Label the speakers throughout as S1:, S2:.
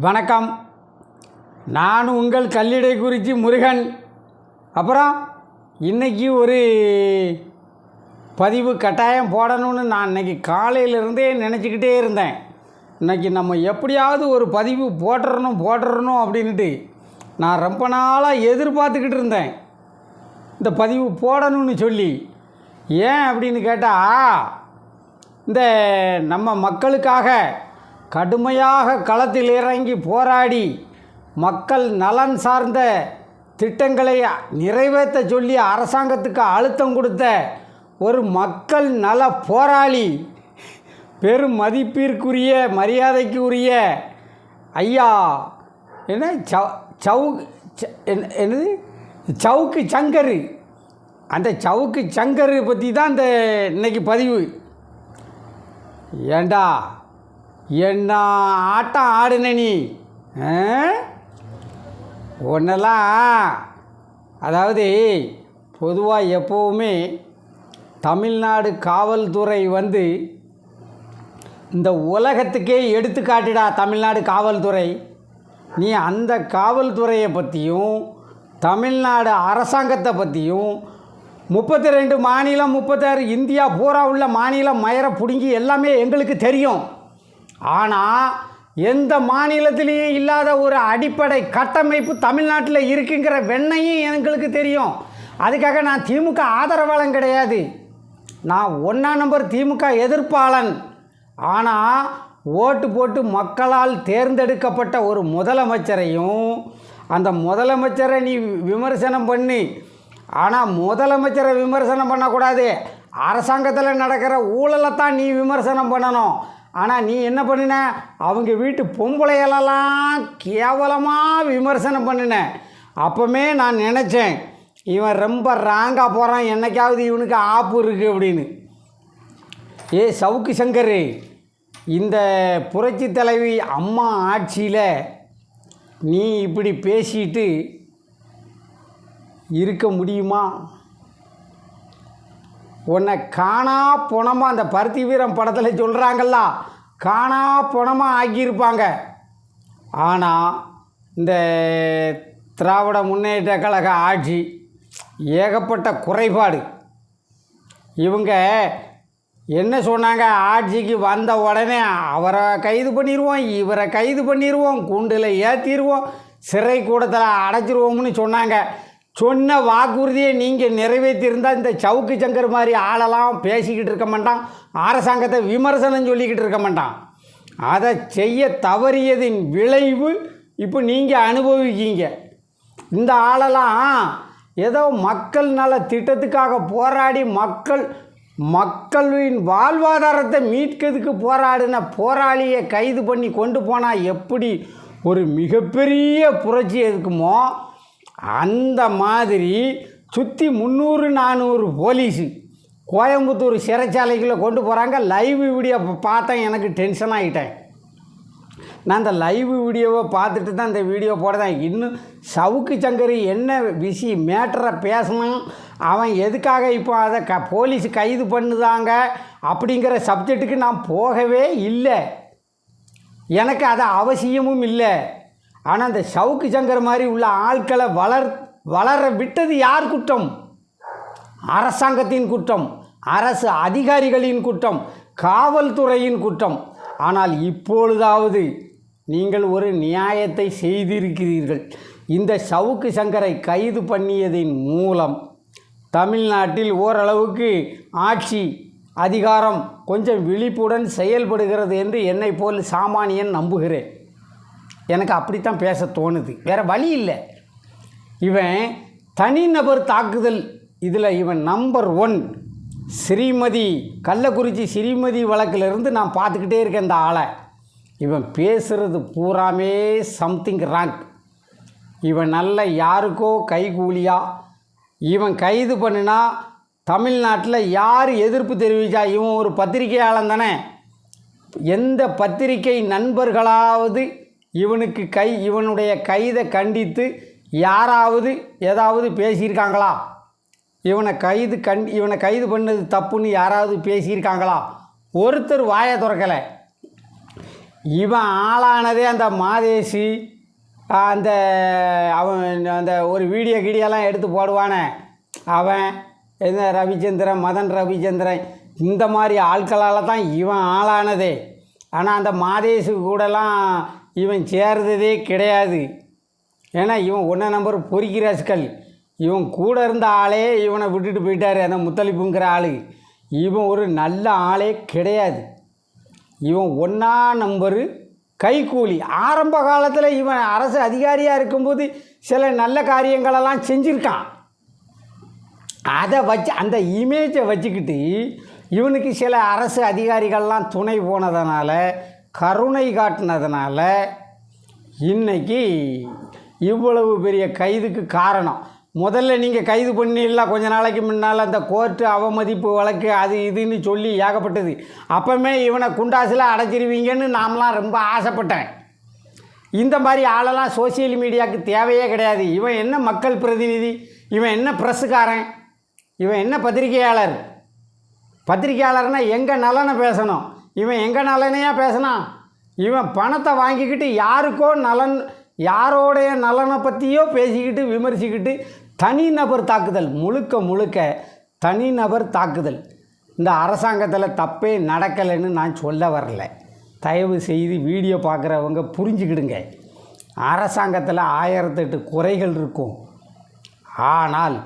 S1: வணக்கம். நான் உங்கள் கல்லிடை குறிச்சி முருகன். அப்புறம் இன்னைக்கு ஒரு பதிவு கட்டாயம் போடணும்னு நான் இன்றைக்கி காலையிலேருந்தே நினச்சிக்கிட்டே இருந்தேன். இன்னைக்கு நம்ம எப்படியாவது ஒரு பதிவு போட்டுறணும் போட்டுறணும் அப்படின்ட்டு நான் ரொம்ப நாளாக எதிர்பார்த்துக்கிட்டு இருந்தேன். இந்த பதிவு போடணும்னு சொல்லி. ஏன் அப்படின்னு கேட்டால் இந்த நம்ம மக்களுக்காக கடுமையாக களத்தில் இறங்கி போராடி மக்கள் நலன் சார்ந்த திட்டங்களை நிறைவேற்ற சொல்லி அரசாங்கத்துக்கு அழுத்தம் கொடுத்த ஒரு மக்கள் நல போராளி பெரும் மதிப்பிற்குரிய மரியாதைக்குரிய ஐயா என்ன? சவ் சவு என்ன- என்னது? சவுக்கு சங்கரு. அந்த சவுக்கு சங்கரு பற்றி தான் இந்த இன்றைக்கி பதிவு. ஏண்டா? என்ன ஆட்டம் ஆடுன நீ? ஒன்றெல்லாம் அதாவது பொதுவாக எப்போவுமே தமிழ்நாடு காவல்துறை வந்து இந்த உலகத்துக்கே எடுத்துக்காட்டுடா தமிழ்நாடு காவல்துறை. நீ அந்த காவல்துறையை பற்றியும் தமிழ்நாடு அரசாங்கத்தை பற்றியும் முப்பத்தி ரெண்டு மாநிலம் முப்பத்தாறு இந்தியா பூரா உள்ள மாநிலம் மயரை பிடுங்கி எல்லாமே எங்களுக்கு தெரியும். ஆனால் எந்த மாநிலத்திலையும் இல்லாத ஒரு அடிப்படை கட்டமைப்பு தமிழ்நாட்டில் இருக்குங்கிற வெண்ணையும் எங்களுக்கு தெரியும். அதுக்காக நான் திமுக ஆதரவாளன் கிடையாது. நான் ஒன்றா நம்பர் திமுக எதிர்ப்பாளன். ஆனால் ஓட்டு போட்டு மக்களால் தேர்ந்தெடுக்கப்பட்ட ஒரு முதலமைச்சரையும் அந்த முதலமைச்சரை நீ விமர்சனம் பண்ணி. ஆனால் முதலமைச்சரை விமர்சனம் பண்ணக்கூடாது. அரசாங்கத்தில் நடக்கிற ஊழலை தான் நீ விமர்சனம் பண்ணணும். ஆனால் நீ என்ன பண்ணின? அவங்க வீட்டு பொம்பளைகளெல்லாம் கேவலமாக விமர்சனம் பண்ணின. அப்போமே நான் நினச்சேன் இவன் ரொம்ப ராங்காக போகிறான் என்னைக்காவது இவனுக்கு ஆப்பு இருக்குது அப்படின்னு. ஏ சவுக்கு சங்கர் இந்த புரட்சி தலைவி அம்மா ஆட்சியில் நீ இப்படி பேசிட்டு இருக்க முடியுமா? உன்னை காணா புணமாக அந்த பருத்தி வீரம் படத்தில் சொல்கிறாங்கல்ல காணா புணமாக ஆக்கியிருப்பாங்க. ஆனால் இந்த திராவிட முன்னேற்ற கழக ஆட்சி ஏகப்பட்ட குறைபாடு. இவங்க என்ன சொன்னாங்க? ஆட்சிக்கு வந்த உடனே அவரை கைது பண்ணிடுவோம் இவரை கைது பண்ணிடுவோம் கூண்டில் ஏற்றிடுவோம் சிறை கூடத்தில் அடைச்சிருவோம்னு சொன்னாங்க. சொன்ன வாக்குறுதியை நீங்கள் நிறைவேற்றியிருந்தால் இந்த சவுக்கு சங்கர் மாதிரி ஆளெல்லாம் பேசிக்கிட்டு இருக்க மாட்டான். அரசாங்கத்தை விமர்சனம் சொல்லிக்கிட்டு இருக்க மாட்டான். அதை செய்ய தவறியதின் விளைவு இப்போ நீங்கள் அனுபவிக்கீங்க. இந்த ஆளெல்லாம் ஏதோ மக்கள் நல திட்டத்துக்காக போராடி மக்கள் மக்களின் வாழ்வாதாரத்தை மீட்கிறதுக்கு போராடின போராளியை கைது பண்ணி கொண்டு போனால் எப்படி ஒரு மிகப்பெரிய புரட்சி இருக்குமோ அந்த மாதிரி சுற்றி முந்நூறு நானூறு போலீஸு கோயம்புத்தூர் சிறைச்சாலைக்குள்ளே கொண்டு போகிறாங்க லைவ் வீடியோ பார்த்தேன். எனக்கு டென்ஷன் ஆகிட்டேன் நான் அந்த லைவ் வீடியோவை பார்த்துட்டு தான் இந்த வீடியோ போடுறேன். இன்னும் சவுக்கு சங்கரி என்ன விஷயம் மேட்டரை பேசணும் அவன் எதுக்காக இப்போ அதை க போலீஸ் கைது பண்ணுதாங்க அப்படிங்கிற சப்ஜெக்ட்டுக்கு நான் போகவே இல்லை. எனக்கு அது அவசியமும் இல்லை. ஆனால் அந்த சவுக்கு சங்கர் மாதிரி உள்ள ஆட்களை வளர் வளர விட்டது யார் குற்றம்? அரசாங்கத்தின் குற்றம் அரசு அதிகாரிகளின் குற்றம் காவல்துறையின் குற்றம். ஆனால் இப்பொழுதாவது நீங்கள் ஒரு நியாயத்தை செய்திருக்கிறீர்கள். இந்த சவுக்கு சங்கரை கைது பண்ணியதின் மூலம் தமிழ்நாட்டில் ஓரளவுக்கு ஆட்சி அதிகாரம் கொஞ்சம் விழிப்புடன் செயல்படுகிறது என்று என்னை போல் சாமானியன் நம்புகிறேன். எனக்கு அப்படித்தான் பேச தோணுது. வேறு வழி இல்லை. இவன் தனிநபர் தாக்குதல். இதில் இவன் நம்பர் ஒன் ஸ்ரீமதி கள்ளக்குறிச்சி ஸ்ரீமதி வழக்கிலிருந்து நான் பார்த்துக்கிட்டே இருக்கேன் இந்த ஆளை. இவன் பேசுகிறது பூராமே சம்திங் ராங் இவன் நல்ல யாருக்கோ கைகூலியா? இவன் கைது பண்ணினா தமிழ்நாட்டில் யார் எதிர்ப்பு தெரிவித்தா இவன் ஒரு பத்திரிகையாளன் தானே. எந்த பத்திரிகை நண்பர்களாவது இவனுக்கு கை இவனுடைய கைதை கண்டித்து யாராவது ஏதாவது பேசியிருக்காங்களா? இவனை கைது கண் இவனை கைது பண்ணது தப்புன்னு யாராவது பேசியிருக்காங்களா? ஒருத்தர் வாயை திறக்கலை. இவன் ஆளானதே அந்த மாதேசி அந்த அவன் அந்த ஒரு வீடியோ கீடியோலாம் எடுத்து போடுவானே. அவன் இந்த ரவிச்சந்திரன் மதன் ரவிச்சந்திரன் இந்த மாதிரி ஆட்களால் தான் இவன் ஆளானதே. ஆனால் அந்த மாதேசு கூடலாம் இவன் சேர்ந்ததே கிடையாது. ஏன்னா இவன் ஒன்றா நம்பர் பொறிக்கிறாஸ்கள் இவன் கூட இருந்த ஆளே இவனை விட்டுட்டு போயிட்டார் அந்த முத்தளிப்புங்கிற ஆள். இவன் ஒரு நல்ல ஆளே கிடையாது. இவன் ஒன்றா நம்பரு கைக்கூலி ஆரம்ப காலத்தில் இவன் அரசு அதிகாரியாக இருக்கும்போது சில நல்ல காரியங்களெல்லாம் செஞ்சுருக்கான். அதை வச்சு அந்த இமேஜை வச்சுக்கிட்டு இவனுக்கு சில அரசு அதிகாரிகள்லாம் துணை போனதுனால கருணை காட்டினதுனால இன்னைக்கு இவ்வளவு பெரிய கைதுக்கு காரணம். முதல்ல நீங்கள் கைது பண்ணிடலாம். கொஞ்ச நாளைக்கு முன்னால் அந்த கோர்ட்டு அவமதிப்பு வழக்கு அது இதுன்னு சொல்லி ஏகப்பட்டது. அப்போமே இவனை குண்டாசில் அடைச்சிருவீங்கன்னு நாமலாம் ரொம்ப ஆசைப்பட்டேன். இந்த மாதிரி ஆளெல்லாம் சோசியல் மீடியாவுக்கு தேவையே கிடையாது. இவன் என்ன மக்கள் பிரதிநிதி? இவன் என்ன ப்ரெஸ்ஸுக்காரன் இவன் என்ன பத்திரிகையாளர்? பத்திரிக்கையாளர்னா எங்கள் நலனை பேசணும்? இவன் எங்கள் நலனையாக பேசினான்? இவன் பணத்தை வாங்கிக்கிட்டு யாருக்கோ நலன் யாரோடைய நலனை பற்றியோ பேசிக்கிட்டு விமர்சிக்கிட்டு தனிநபர் தாக்குதல் முழுக்க முழுக்க தனிநபர் தாக்குதல். இந்த அரசாங்கத்தில் தப்பே நடக்கலைன்னு நான் சொல்ல வரல. தயவு செய்து வீடியோ பார்க்குறவங்க புரிஞ்சுக்கிடுங்க. அரசாங்கத்தில் ஆயிரத்தெட்டு குறைகள் இருக்கும். ஆனால்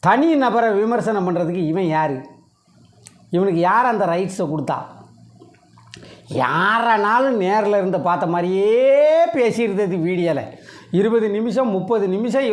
S1: தனி நபரை விமர்சனம் பண்ணுறதுக்கு இவன் யார்? இவனுக்கு யார் அந்த ரைட்ஸை கொடுத்தா? யாரனாலும் நேரில் இருந்து பார்த்த மாதிரியே பேசியிருந்தது வீடியோவில் இருபது நிமிஷம் முப்பது நிமிஷம்